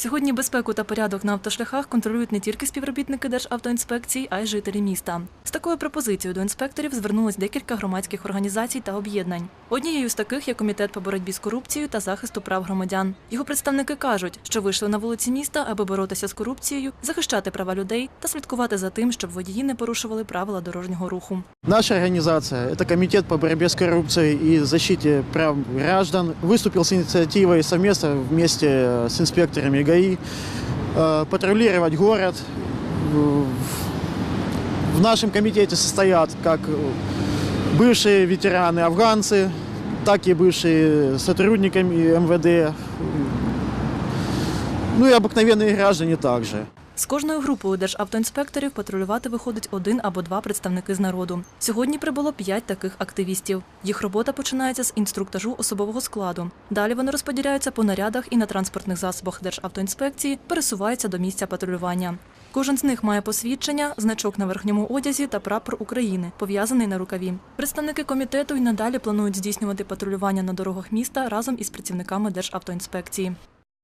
Сьогодні безпеку та порядок на автошляхах контролюють не тільки співробітники Державтоінспекції, а й жителі міста. З такою пропозицією до інспекторів звернулось декілька громадських організацій та об'єднань. Однією з таких є комітет по боротьбі з корупцією та захисту прав громадян. Його представники кажуть, що вийшли на вулиці міста, аби боротися з корупцією, захищати права людей та слідкувати за тим, щоб водії не порушували правила дорожнього руху. Наша организация – это Комитет по борьбе с коррупцией и защите прав граждан. Выступил с инициативой совместно вместе с инспекторами ГАИ э, патрулировать город. В- В нашем комитете состоят как бывшие ветераны афганцы, так и бывшие сотрудники МВД, ну и обыкновенные граждане также. З кожною групою державтоінспекторів патрулювати виходить один або два представники з народу. Сьогодні прибуло п'ять таких активістів. Їх робота починається з інструктажу особового складу. Далі вони розподіляються по нарядах і на транспортних засобах Державтоінспекції пересуваються до місця патрулювання. Кожен з них має посвідчення, значок на верхньому одязі та прапор України, пов'язаний на рукаві. Представники комітету й надалі планують здійснювати патрулювання на дорогах міста разом із працівниками Державтоінспекції.